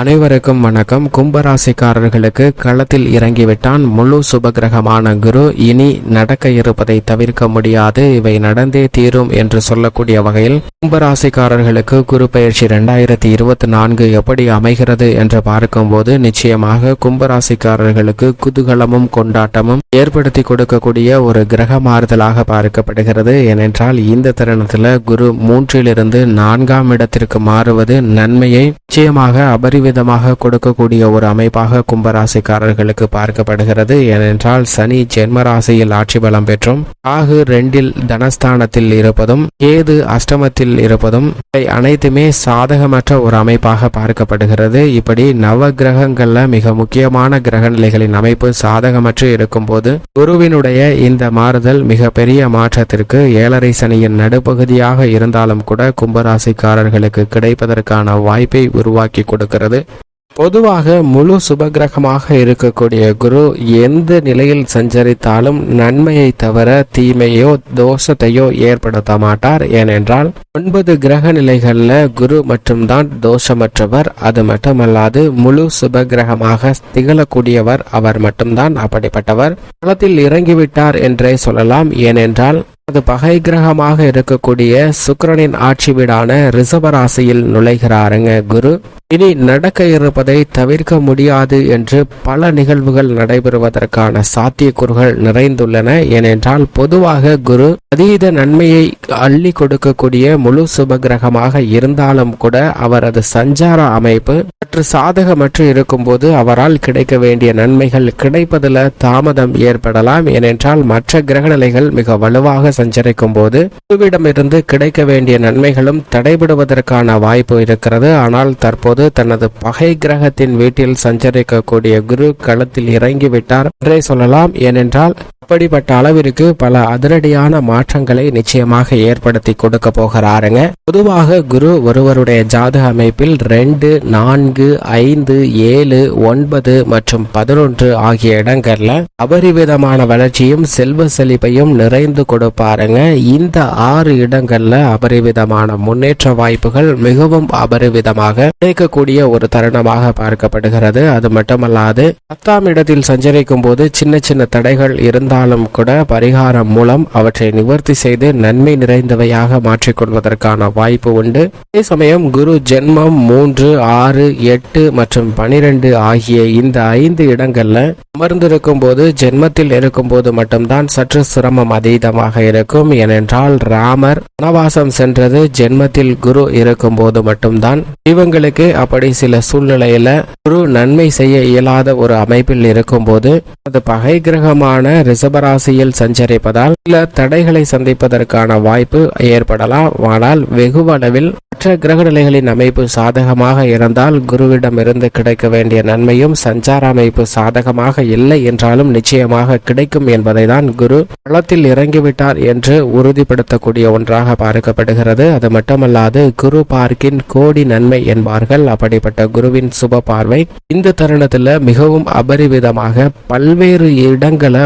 அனைவருக்கும் வணக்கம். கும்பராசிக்காரர்களுக்கு களத்தில் இறங்கிவிட்டான் முழு சுபகிரகமான குரு. இனி நடக்க இருப்பதை தவிர்க்க முடியாது. இவை நடந்தே தீரும் என்று சொல்லக்கூடிய வகையில் கும்பராசிக்காரர்களுக்கு குரு பயிற்சி ரெண்டாயிரத்தி இருபத்தி நான்கு எப்படி அமைகிறது என்று பார்க்கும்போது நிச்சயமாக கும்பராசிக்காரர்களுக்கு குதூகலமும் கொண்டாட்டமும் ஏற்படுத்தி கொடுக்கக்கூடிய ஒரு கிரக மாறுதலாக பார்க்கப்படுகிறது. ஏனென்றால் இந்த தருணத்தில் குரு மூன்றிலிருந்து நான்காம் இடத்திற்கு மாறுவது நன்மையை நிச்சயமாக அபரி விதமாக கொடுக்கக்கூடிய ஒரு அமைப்பாக கும்பராசிக்காரர்களுக்கு பார்க்கப்படுகிறது. ஏனென்றால் சனி ஜென்மராசியில் ஆட்சி பலம் பெற்றும் ராகு ரெண்டில் தனஸ்தானத்தில் இருப்பதும் கேது அஷ்டமத்தில் இருப்பதும் இவை அனைத்துமே சாதகமற்ற ஒரு அமைப்பாக பார்க்கப்படுகிறது. இப்படி நவ கிரகங்கள்ல மிக முக்கியமான கிரக நிலைகளின் அமைப்பு சாதகமற்று இருக்கும்போது குருவினுடைய இந்த மாறுதல் மிக பெரிய மாற்றத்திற்கு ஏழரை சனியின் நடுப்பகுதியாக இருந்தாலும் கூட கும்பராசிக்காரர்களுக்கு கிடைப்பதற்கான வாய்ப்பை உருவாக்கி கொடுக்கிறது. இருக்கிறது. பொதுவாக முழு சுபகிரகமாக இருக்கக்கூடிய குரு எந்த நிலையில் சஞ்சரித்தாலும் நன்மையை தவிர தீமையோ தோஷத்தையோ ஏற்படுத்த மாட்டார். ஏனென்றால் ஒன்பது கிரக நிலைகள்ல குரு மட்டும்தான் தோஷமற்றவர் அது மட்டுமல்லாது முழு சுபகிரகமாக திகழக்கூடியவர் அவர் மட்டும்தான் அப்படிப்பட்டவர். களத்தில் இறங்கிவிட்டார் என்றே சொல்லலாம். ஏனென்றால் அது பகை கிரகமாக இருக்கக்கூடிய சுக்கிரனின் ஆட்சி வீடான ரிஷபராசியில் நுழைகிறாருங்க குரு. இனி நடக்க இருப்பதை தவிர்க்க முடியாது என்று பல நிகழ்வுகள் நடைபெறுவதற்கான சாத்தியக்கூறுகள் நிறைந்துள்ளன. ஏனென்றால் பொதுவாக குரு அதீத நன்மையை அள்ளி கொடுக்கக்கூடிய முழு சுபகிரகமாக இருந்தாலும் கூட அவரது சஞ்சார அமைப்பு சற்று சாதகமற்று இருக்கும்போது அவரால் கிடைக்க வேண்டிய நன்மைகள் கிடைப்பதில் தாமதம் ஏற்படலாம். ஏனென்றால் மற்ற கிரகநிலைகள் மிக வலுவாக சஞ்சரிக்கும் போது குருவிடமிருந்து கிடைக்க வேண்டிய நன்மைகளும் தடைபடுவதற்கான வாய்ப்பு இருக்கிறது. ஆனால் தற்போது தனது பகை கிரகத்தின் வீட்டில் சஞ்சரிக்கக்கூடிய குரு களத்தில் இறங்கிவிட்டார் என்றே சொல்லலாம். ஏனென்றால் அப்படிப்பட்ட அளவிற்கு பல அதிரடியான மாற்றங்களை நிச்சயமாக ஏற்படுத்தி கொடுக்க போகிறாருங்க. பொதுவாக குரு ஒருவருடைய ஜாதக அமைப்பில் ரெண்டு நான்கு ஐந்து ஏழு ஒன்பது மற்றும் பதினொன்று ஆகிய இடங்கள்ல அபரிவிதமான வளர்ச்சியும் செல்வ செழிப்பையும் நிறைந்து கொடுப்பாருங்க. இந்த ஆறு இடங்கள்ல அபரிவிதமான முன்னேற்ற வாய்ப்புகள் மிகவும் அபரிவிதமாக கிடைக்கக்கூடிய ஒரு தருணமாக பார்க்கப்படுகிறது. அது மட்டுமல்லாது பத்தாம் இடத்தில் சஞ்சரிக்கும் போது சின்ன சின்ன தடைகள் இருந்த இருந்தாலும் கூட பரிகாரம் மூலம் அவற்றை நிவர்த்தி செய்து நன்மை நிறைந்தவையாக மாற்றிக்கொள்வதற்கான வாய்ப்பு உண்டு. அதே சமயம் குரு ஜென்மம் மூன்று ஆறு எட்டு மற்றும் பனிரெண்டு ஆகிய இந்த ஐந்து இடங்கள்ல அமர்ந்திருக்கும் போது ஜென்மத்தில் இருக்கும் போது மட்டும்தான் சற்று சிரமம் அதீதமாக இருக்கும். ஏனென்றால் ராமர் வனவாசம் சென்றது ஜென்மத்தில் குரு இருக்கும் போது மட்டும்தான். இவங்களுக்கு அப்படி சில சூழ்நிலையில குரு நன்மை செய்ய இயலாத ஒரு அமைப்பில் இருக்கும்போது அது பகை கிரகமான ரிஷபராசியில் சஞ்சரிப்பதால் சில தடைகளை சந்திப்பதற்கான வாய்ப்பு ஏற்படலாம். ஆனால் வெகுவளவில் மற்ற கிரகநிலைகளின் அமைப்பு சாதகமாக இருந்தால் குருவிடமிருந்து கிடைக்க வேண்டிய நன்மையும் சஞ்சார அமைப்பு சாதகமாக இல்லை என்றாலும் நிச்சயமாக கிடைக்கும் என்பதை தான் குரு களத்தில் இறங்கிவிட்டார் என்று உறுதிப்படுத்தக்கூடிய ஒன்றாக பார்க்கப்படுகிறது. அது மட்டுமல்லாது குரு பார்க்கின் கோடி நன்மை என்பார்கள். அப்படிப்பட்ட குருவின் சுப பார்வை இந்த தருணத்துல மிகவும் அபரிவிதமாக பல்வேறு இடங்களை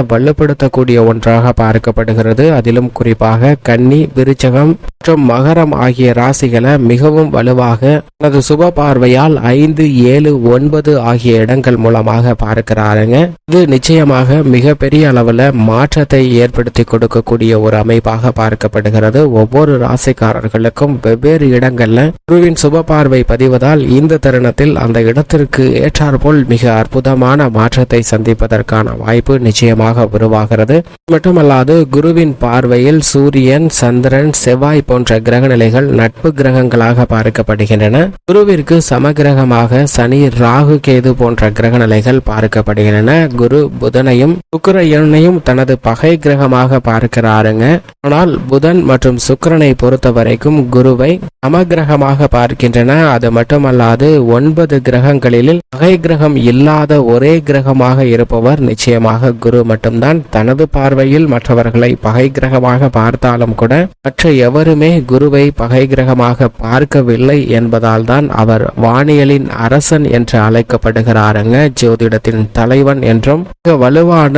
பயன்படுத்தக்கூடிய ஒன்றாக பார்க்கப்படுகிறது. அதிலும் குறிப்பாக கன்னி விருச்சகம் மற்றும் மகரம் ஆகிய ராசிகளை மிகவும் வலுவாக தனது சுப பார்வையால் ஐந்து ஏழு ஒன்பது ஆகிய இடங்கள் மூலமாக பார்க்கிறாருங்க. இது நிச்சயமாக மிகப்பெரிய அளவுல மாற்றத்தை ஏற்படுத்தி கொடுக்கக்கூடிய ஒரு அமைப்பாக பார்க்கப்படுகிறது. ஒவ்வொரு ராசிக்காரர்களுக்கும் வெவ்வேறு இடங்கள்ல குருவின் சுப பார்வை பதிவதால் இந்த தருணத்தில் அந்த இடத்திற்கு ஏற்றாற்போல் மிக அற்புதமான மாற்றத்தை சந்திப்பதற்கான வாய்ப்பு நிச்சயமாக உருவாகிறது. மட்டுமல்லாது குருவின் பார்வையில் சூரியன் சந்திரன் செவ்வாய் போன்ற கிரக நிலைகள் நட்பு கிரகங்களாக பார்க்கப்படுகின்றன. குருவிற்கு சமகிரகமாக சனி ராகு கேது போன்ற கிரக நிலைகள் பார்க்கப்படுகின்றன. குரு புதனையும் சுக்கரையனையும் தனது பகை கிரகமாக பார்க்கிறாருங்க. ஆனால் புதன் மற்றும் சுக்கரனை பொறுத்த வரைக்கும் குருவை சமகிரகமாக பார்க்கின்றன. அது மட்டுமல்லாது ஒன்பது கிரகங்களில் பகை கிரகம் இல்லாத ஒரே கிரகமாக இருப்பவர் நிச்சயமாக குரு மட்டும்தான். தனது பார்வையில் மற்றவர்களை பகை கிரகமாக பார்த்தாலும் கூட மற்ற எவருமே குருவை பகை கிரகமாக பார்க்கவில்லை என்பதால் தான் அவர் வானியலின் அரசன் என்று அழைக்கப்படுகிறாருங்க. ஜோதிடத்தின் தலைவன் என்றும் மிக வலுவான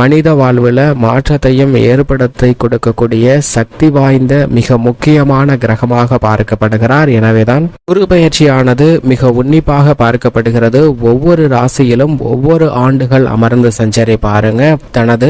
மனித வாழ்வில் மாற்றத்தையும் ஏற்படுத்தி கொடுக்கக்கூடிய சக்தி வாய்ந்த மிக முக்கியமான கிரகமாக பார்க்கப்படுகிறார். எனவேதான் குரு பயிற்சியானது மிக உன்னிப்பாக பார்க்கப்படுகிறது. ஒவ்வொரு ராசியிலும் ஒவ்வொரு ஆண்டுகள் அமர்ந்து சஞ்சரி பாருங்க தனது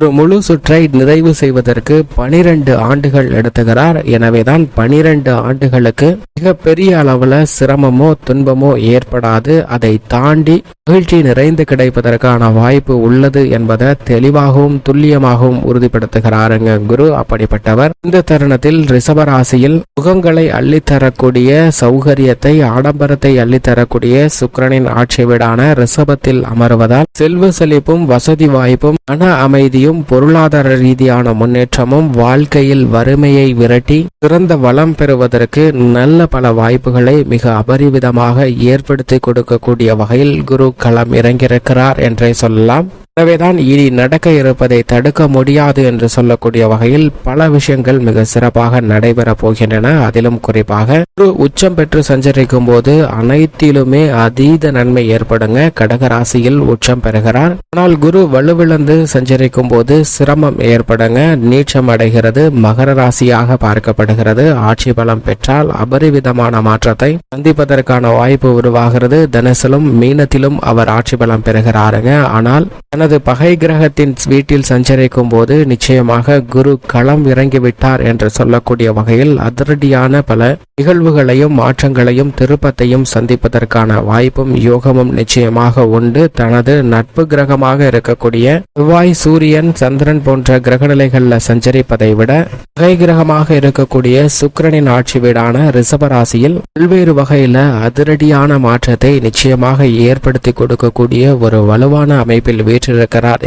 ஒரு முழு சுற்றை நிறைவு செய்வதற்கு பனிரெண்டு ஆண்டுகள் எடுத்துகிறார். எனவேதான் பனிரெண்டு ஆண்டுகளுக்கு மிக பெரிய அளவுல சிரமமோ துன்பமோ ஏற்படாது. அதை தாண்டி மகிழ்ச்சி நிறைந்து கிடைப்பதற்கான வாய்ப்பு உள்ளது என்பதை தெளிவாகவும் துல்லியமாகவும் உறுதிப்படுத்துகிறாருங்க குரு. அப்படிப்பட்டவர் இந்த தருணத்தில் ரிஷபராசியில் முகங்களை அள்ளித்தரக்கூடிய சௌகரியத்தை ஆடம்பரத்தை அள்ளித்தரக்கூடிய சுக்கிரனின் ஆட்சி வீடான ரிஷபத்தில் அமர்வதால் செல்வ செழிப்பும் வசதி வாய்ப்பும் மன அமைதியும் பொருளாதார ரீதியான முன்னேற்றமும் வாழ்க்கையில் வறுமையை விரட்டி சிறந்த வளம் பெறுவதற்கு நல்ல பல வாய்ப்புகளை மிக அபரிவிதமாக ஏற்படுத்தி கொடுக்கக்கூடிய வகையில் குரு களம் இறங்கியிருக்கிறார் என்றே சொல்லலாம். எனவேதான் இனி நடக்க இருப்பதை தடுக்க முடியாது என்று சொல்லக்கூடிய வகையில் பல விஷயங்கள் மிக சிறப்பாக நடைபெறப் போகின்றன. அதிலும் குறிப்பாக ஒரு உச்சம் பெற்று சஞ்சரிக்கும் போது அனைத்திலுமே அதீத நன்மை ஏற்படுங்க. கடகராசியில் உச்சம் பெறுகிறார். ஆனால் குரு வலுவிழந்து சஞ்சரிக்கும் போது சிரமம் ஏற்படுங்க. நீச்சம் அடைகிறது மகர ராசியாக பார்க்கப்படுகிறது. ஆட்சி பலம் பெற்றால் அபரிவிதமான மாற்றத்தை சந்திப்பதற்கான வாய்ப்பு உருவாகிறது. தனசிலும் மீனத்திலும் அவர் ஆட்சி பலம் பெறுகிறாருங்க. ஆனால் தனது பகை கிரகத்தின் வீட்டில் சஞ்சரிக்கும் போது நிச்சயமாக குரு களம் இறங்கிவிட்டார் என்று சொல்லக்கூடிய வகையில் அதிரடியான பல நிகழ்வுகளையும் மாற்றங்களையும் திருப்பத்தையும் சந்திப்பதற்கான வாய்ப்பும் யோகமும் நிச்சயமாக உண்டு. தனது நட்பு கிரகமாக இருக்கக்கூடிய செவ்வாய் சூரியன் சந்திரன் போன்ற கிரகநிலைகள்ல சஞ்சரிப்பதை விட பகை கிரகமாக இருக்கக்கூடிய சுக்கிரனின் ஆட்சி வீடான ரிஷபராசியில் பல்வேறு வகையில அதிரடியான மாற்றத்தை நிச்சயமாக ஏற்படுத்தி கொடுக்கக்கூடிய ஒரு வலுவான அமைப்பில் வீற்றிருக்கிறார்.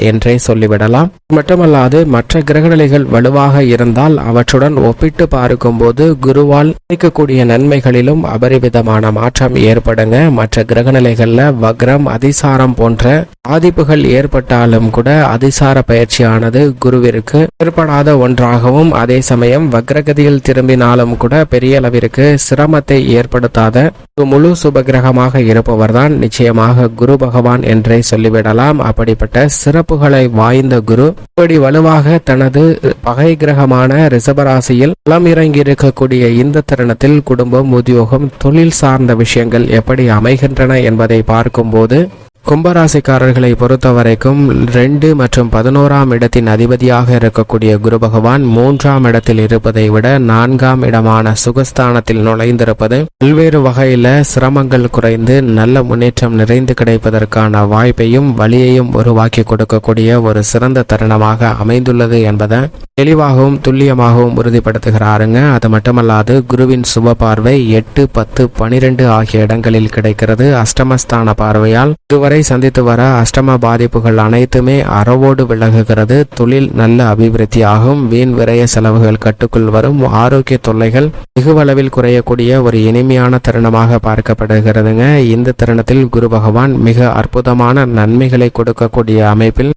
என்றே சொல்லிவிடலாம். மட்டுமல்லாது மற்ற கிரகநிலைகள் வலுவாக இருந்தால் அவற்றுடன் ஒப்பிட்டு பார்க்கும்போது குருவால் கிடைக்கக்கூடிய நன்மைகளிலும் அபரிவிதமான மாற்றம் ஏற்படுங்க. மற்ற கிரகநிலைகளில் வக்ரம் அதிசாரம் போன்ற பாதிப்புகள் ஏற்பட்டாலும் கூட அதிசார பயிற்சியானது குருவிற்கு ஏற்படாத ஒன்றாகவும் அதே சமயம் வக்ரகதியில் திரும்பினாலும் கூட பெரிய அளவிற்கு சிரமத்தை ஏற்படுத்தாத முழு சுபகிரகமாக இருப்பவர்தான் நிச்சயமாக குரு பகவான் என்றே சொல்லிவிடலாம். அப்படிப்பட்ட சிறப்புகளை வாய்ந்த குரு. இப்படி வலுவாக தனது பகை கிரகமான ரிசபராசியில் களம் இறங்கி இருக்கக்கூடிய இந்த தருணத்தில் குடும்பம் உத்தியோகம் தொழில் சார்ந்த விஷயங்கள் எப்படி அமைகின்றன என்பதை பார்க்கும்போது கும்பராசிக்காரர்களை பொறுத்தவரைக்கும் ரெண்டு மற்றும் பதினோராம் இடத்தின் அதிபதியாக இருக்கக்கூடிய குரு பகவான் மூன்றாம் இடத்தில் இருப்பதை விட நான்காம் இடமான சுகஸ்தானத்தில் நுழைந்திருப்பது பல்வேறு வகையில சிரமங்கள் குறைந்து நல்ல முன்னேற்றம் நிறைந்து கிடைப்பதற்கான வாய்ப்பையும் வழியையும் உருவாக்கி கொடுக்கக்கூடிய ஒரு சிறந்த தருணமாக அமைந்துள்ளது என்பதை தெளிவாகவும் துல்லியமாகவும் உறுதிப்படுத்துகிறாருங்க. அது மட்டுமல்லாது குருவின் சுப பார்வை எட்டு பத்து பனிரெண்டு ஆகிய இடங்களில் கிடைக்கிறது. அஷ்டமஸ்தான பார்வையால் இதுவரை சந்தித்து வர அஷ்டம பாதிப்புகள் அனைத்துமே அறவோடு விலகுகிறது. தொழில் நல்ல அபிவிருத்தியாகும். வீண் விரய செலவுகள் கட்டுக்குள் வரும். ஆரோக்கிய தொல்லைகள் வெகுவளவில் குறையக்கூடிய ஒரு இனிமையான தருணமாக பார்க்கப்படுகிறதுங்க. இந்த தருணத்தில் குரு பகவான் மிக அற்புதமான நன்மைகளை கொடுக்கக்கூடிய அமைப்பில்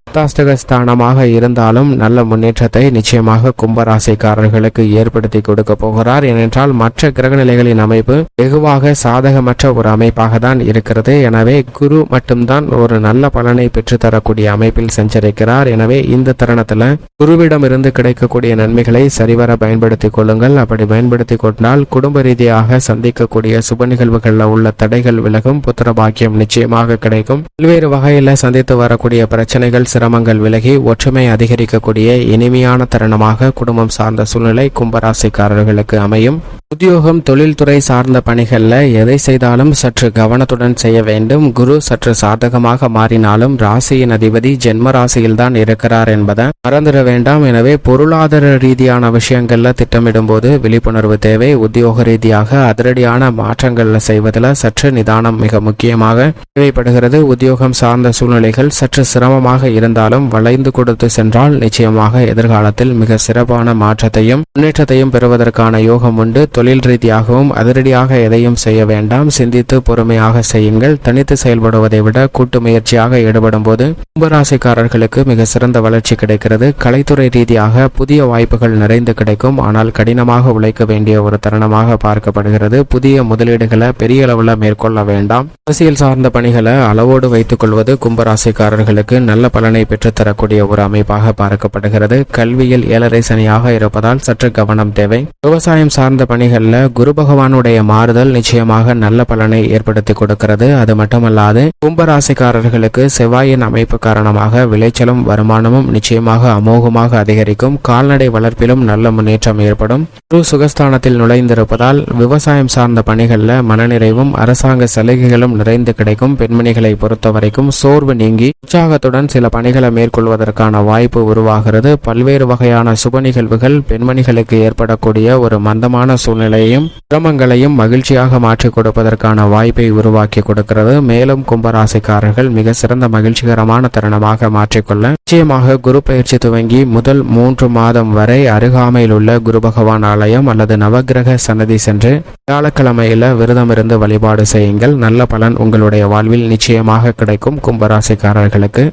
ஸ்தானமாக இருந்தாலும் நல்ல முன்னேற்றத்தை நிச்சயமாக கும்பராசிக்காரர்களுக்கு ஏற்படுத்தி கொடுக்க போகிறார். ஏனென்றால் மற்ற கிரகநிலைகளின் அமைப்பு வெகுவாக சாதகமற்ற ஒரு அமைப்பாக தான் இருக்கிறது. எனவே குரு மட்டும்தான் ஒரு நல்ல பலனை பெற்றுத்தரக்கூடிய அமைப்பில் சஞ்சரிக்கிறார் எனவே இந்த தருணத்துல குருவிடமிருந்து கிடைக்கக்கூடிய நன்மைகளை சரிவர பயன்படுத்திக் கொள்ளுங்கள். அப்படி பயன்படுத்தி கொண்டால் குடும்ப ரீதியாக சந்திக்கக்கூடிய சுப நிகழ்வுகளில் உள்ள தடைகள் விலகும் புத்திர பாக்கியம் நிச்சயமாக கிடைக்கும். பல்வேறு வகையில சந்தித்து வரக்கூடிய பிரச்சனைகள் சிரமங்கள் விலகி ஒற்றுமை அதிகரிக்கக்கூடிய இனிமையான தருணமாக குடும்பம் சார்ந்த சூழ்நிலை கும்பராசிக்காரர்களுக்கு அமையும். உத்தியோகம் தொழில்துறை சார்ந்த பணிகளில் எதை செய்தாலும் சற்று கவனத்துடன் செய்ய வேண்டும். குரு சற்று சாதகமாக மாறினாலும் ராசியின் அதிபதி ஜென்ம ராசியில்தான் இருக்கிறார் என்பதை மறந்துட வேண்டாம். எனவே பொருளாதார ரீதியான விஷயங்கள்ல திட்டமிடும் போது விழிப்புணர்வு தேவை. உத்தியோக ரீதியாக அதிரடியான மாற்றங்கள்ல செய்வதில் சற்று நிதானம் மிக முக்கியமாக தேவைப்படுகிறது. உத்தியோகம் சார்ந்த சூழ்நிலைகள் சற்று சிரமமாக இருந்தாலும் வளைந்து கொடுத்து சென்றால் நிச்சயமாக எதிர்காலத்தில் மிக சிறப்பான மாற்றத்தையும் முன்னேற்றத்தையும் பெறுவதற்கான யோகம் உண்டு. தொழில் ரீதியாகவும் அதிரடியாக எதையும் செய்ய வேண்டாம். சிந்தித்து பொறுமையாக செய்யுங்கள். தனித்து செயல்படுவதை விட கூட்டு முயற்சியாக ஈடுபடும் போது கும்பராசிக்காரர்களுக்கு மிக சிறந்த வளர்ச்சி கிடைக்கிறது. கலைத்துறை ரீதியாக புதிய வாய்ப்புகள் நிறைந்து கிடைக்கும். ஆனால் கடினமாக உழைக்க வேண்டிய ஒரு தருணமாக பார்க்கப்படுகிறது. புதிய முதலீடுகளை பெரிய அளவில் மேற்கொள்ள வேண்டாம். அரசியல் சார்ந்த பணிகளை அளவோடு வைத்துக் கொள்வது கும்பராசிக்காரர்களுக்கு நல்ல பலனை பெற்றுத்தரக்கூடிய ஒரு அமைப்பாக பார்க்கப்படுகிறது. கல்வியில் ஏழரை சனியாக இருப்பதால் சற்று கவனம் தேவை. விவசாயம் சார்ந்த பணிகளில் குரு பகவானுடைய மாறுதல் நிச்சயமாக நல்ல பலனை ஏற்படுத்தி கொடுக்கிறது. அது மட்டுமல்லாது கும்பராசிக்காரர்களுக்கு செவ்வாயின் அமைப்பு காரணமாக விளைச்சலும் வருமானமும் நிச்சயமாக அமோகமாக அதிகரிக்கும். கால்நடை வளர்ப்பிலும் நல்ல முன்னேற்றம் ஏற்படும். குரு சுகஸ்தானத்தில் நுழைந்திருப்பதால் விவசாயம் சார்ந்த பணிகளில் மனநிறைவும் அரசாங்க சலுகைகளும் நிறைந்து கிடைக்கும். பெண்மணிகளை பொறுத்த வரைக்கும் சோர்வு நீங்கி உற்சாகத்துடன் சில பணிகளை மேற்கொள்வதற்கான வாய்ப்பு உருவாகிறது. பல்வேறு வகையான சுப நிகழ்வுகள் பெண்மணிகளுக்கு ஏற்படக்கூடிய ஒரு மந்தமான சூழ்நிலையும் சிரமங்களையும் மகிழ்ச்சியாக மாற்றிக் கொடுப்பதற்கான வாய்ப்பை உருவாக்கி கொடுக்கிறது. மேலும் கும்பராசிக்காரர்கள் மிக சிறந்த மகிழ்ச்சிகரமான தருணமாக மாற்றிக்கொள்ள நிச்சயமாக குரு பயிற்சி துவங்கி முதல் மூன்று மாதம் வரை அருகாமையில் உள்ள குரு பகவான் ஆலயம் அல்லது நவக்கிரக சன்னதி சென்று வியாழக்கிழமையில விரதம் இருந்து வழிபாடு செய்யுங்கள். நல்ல பலன் உங்களுடைய வாழ்வில் நிச்சயமாக கிடைக்கும் கும்பராசிக்காரர்களுக்கு.